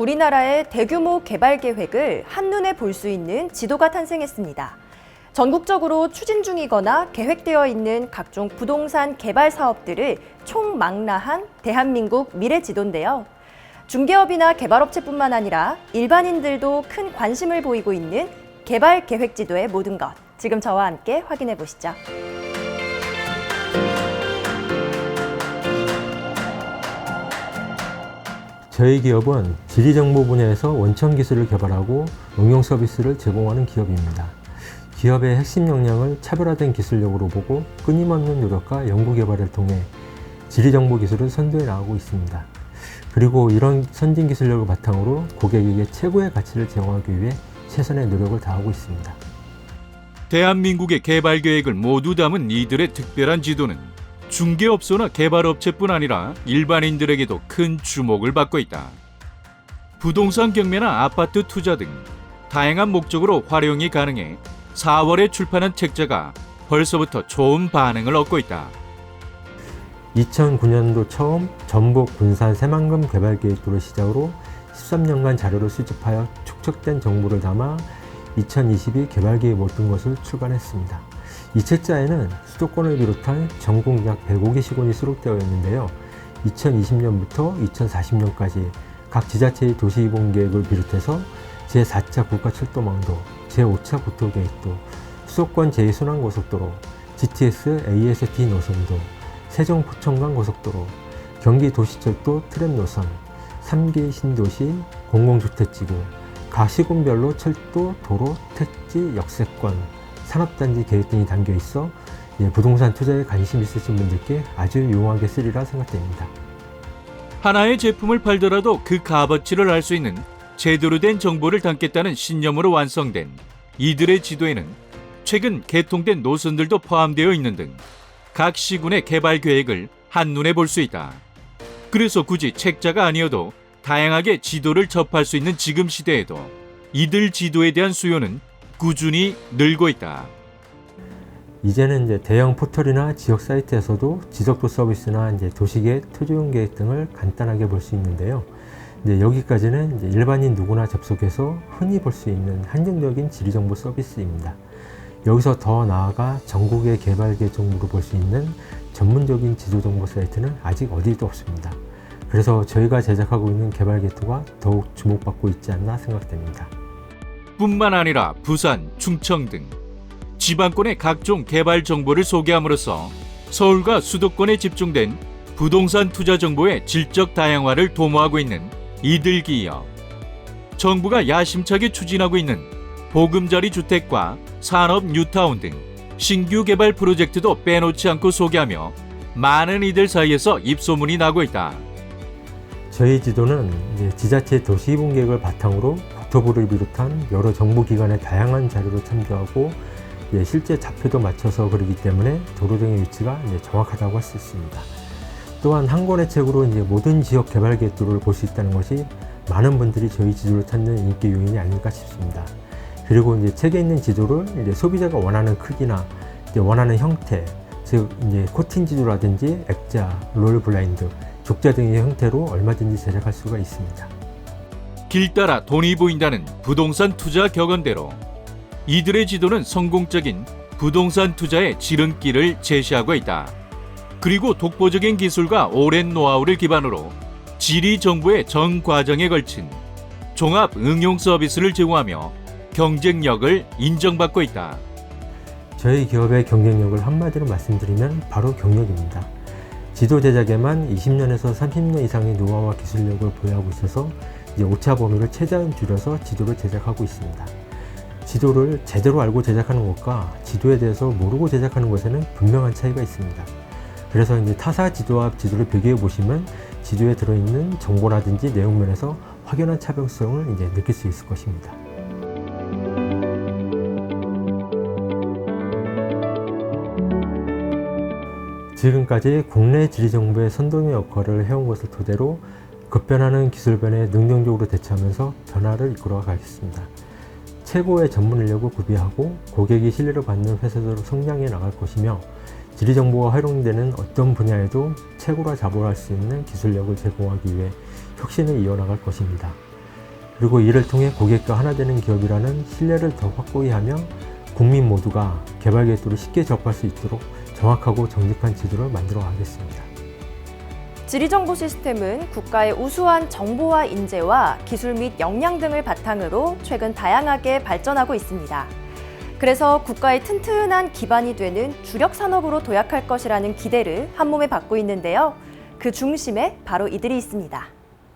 우리나라의 대규모 개발 계획을 한눈에 볼 수 있는 지도가 탄생했습니다. 전국적으로 추진 중이거나 계획되어 있는 각종 부동산 개발 사업들을 총망라한 대한민국 미래 지도인데요. 중개업이나 개발업체뿐만 아니라 일반인들도 큰 관심을 보이고 있는 개발 계획 지도의 모든 것. 지금 저와 함께 확인해 보시죠. 저희 기업은 지리정보 분야에서 원천 기술을 개발하고 응용 서비스를 제공하는 기업입니다. 기업의 핵심 역량을 차별화된 기술력으로 보고 끊임없는 노력과 연구 개발을 통해 지리정보 기술을 선도해 나가고 있습니다. 그리고 이런 선진 기술력을 바탕으로 고객에게 최고의 가치를 제공하기 위해 최선의 노력을 다하고 있습니다. 대한민국의 개발 계획을 모두 담은 이들의 특별한 지도는 중개업소나 개발업체뿐 아니라 일반인들에게도 큰 주목을 받고 있다. 부동산 경매나 아파트 투자 등 다양한 목적으로 활용이 가능해 4월에 출판한 책자가 벌써부터 좋은 반응을 얻고 있다. 2009년도 처음 전북 군산 새만금 개발 계획도를 시작으로 13년간 자료를 수집하여 축적된 정보를 담아 2022 개발 계획 모든 것을 출간했습니다. 이 책자에는 수도권을 비롯한 전국 약 105개 시군이 수록되어 있는데요. 2020년부터 2040년까지 각 지자체의 도시이동 계획을 비롯해서 제4차 국가철도망도, 제5차 국토계획도, 수도권 제2순환고속도로, GTS AST 노선도, 세종 포천간 고속도로, 경기 도시철도 트램 노선, 3기 신도시 공공주택지구, 각 시군별로 철도, 도로, 택지, 역세권, 산업단지 계획 등이 담겨 있어 예, 부동산 투자에 관심 있으신 분들께 아주 유용하게 쓰리라 생각됩니다. 하나의 제품을 팔더라도 그 값어치를 알 수 있는 제대로 된 정보를 담겠다는 신념으로 완성된 이들의 지도에는 최근 개통된 노선들도 포함되어 있는 등 각 시군의 개발 계획을 한눈에 볼 수 있다. 그래서 굳이 책자가 아니어도 다양하게 지도를 접할 수 있는 지금 시대에도 이들 지도에 대한 수요는 꾸준히 늘고 있다. 이제는 이제 대형 포털이나 지역 사이트에서도 지적도 서비스나 이제 도시계획, 토지용 계획 등을 간단하게 볼 수 있는데요. 이제 여기까지는 이제 일반인 누구나 접속해서 흔히 볼 수 있는 한정적인 지리정보 서비스입니다. 여기서 더 나아가 전국의 개발 계획 정보를 볼수 있는 전문적인 지도정보 사이트는 아직 어디도 없습니다. 그래서 저희가 제작하고 있는 개발 계획도가 더욱 주목받고 있지 않나 생각됩니다. 뿐만 아니라 부산, 충청 등 지방권의 각종 개발 정보를 소개함으로써 서울과 수도권에 집중된 부동산 투자 정보의 질적 다양화를 도모하고 있는 이들 기업. 정부가 야심차게 추진하고 있는 보금자리 주택과 산업 뉴타운 등 신규 개발 프로젝트도 빼놓지 않고 소개하며 많은 이들 사이에서 입소문이 나고 있다. 저희 지도는 지자체 도시이동 계획을 바탕으로 국토부를 비롯한 여러 정부기관의 다양한 자료를 참조하고 예, 실제 좌표도 맞춰서 그리기 때문에 도로 등의 위치가 이제 정확하다고 할 수 있습니다. 또한 한 권의 책으로 이제 모든 지역 개발 계획도를 볼 수 있다는 것이 많은 분들이 저희 지도를 찾는 인기 요인이 아닐까 싶습니다. 그리고 이제 책에 있는 지도를 이제 소비자가 원하는 크기나 이제 원하는 형태, 즉 이제 코팅 지도라든지 액자, 롤 블라인드, 족자 등의 형태로 얼마든지 제작할 수가 있습니다. 길 따라 돈이 보인다는 부동산 투자 격언대로 이들의 지도는 성공적인 부동산 투자의 지름길을 제시하고 있다. 그리고 독보적인 기술과 오랜 노하우를 기반으로 지리 정보의 전 과정에 걸친 종합 응용 서비스를 제공하며 경쟁력을 인정받고 있다. 저희 기업의 경쟁력을 한마디로 말씀드리면 바로 경력입니다. 지도 제작에만 20년에서 30년 이상의 노하우와 기술력을 보유하고 있어서 이제 오차 범위를 최대한 줄여서 지도를 제작하고 있습니다. 지도를 제대로 알고 제작하는 것과 지도에 대해서 모르고 제작하는 것에는 분명한 차이가 있습니다. 그래서 이제 타사 지도와 지도를 비교해 보시면 지도에 들어있는 정보라든지 내용면에서 확연한 차별성을 이제 느낄 수 있을 것입니다. 지금까지 국내 지리정보의 선동의 역할을 해온 것을 토대로 급변하는 기술변에 능동적으로 대처하면서 변화를 이끌어 가겠습니다. 최고의 전문 인력을 구비하고 고객이 신뢰를 받는 회사로 성장해 나갈 것이며 지리 정보가 활용되는 어떤 분야에도 최고라 자부할 수 있는 기술력을 제공하기 위해 혁신을 이어나갈 것입니다. 그리고 이를 통해 고객과 하나 되는 기업이라는 신뢰를 더 확고히 하며 국민 모두가 개발 계획도를 쉽게 접할 수 있도록 정확하고 정직한 제도를 만들어 가겠습니다. 지리정보 시스템은 국가의 우수한 정보화 인재와 기술 및 역량 등을 바탕으로 최근 다양하게 발전하고 있습니다. 그래서 국가의 튼튼한 기반이 되는 주력 산업으로 도약할 것이라는 기대를 한몸에 받고 있는데요. 그 중심에 바로 이들이 있습니다.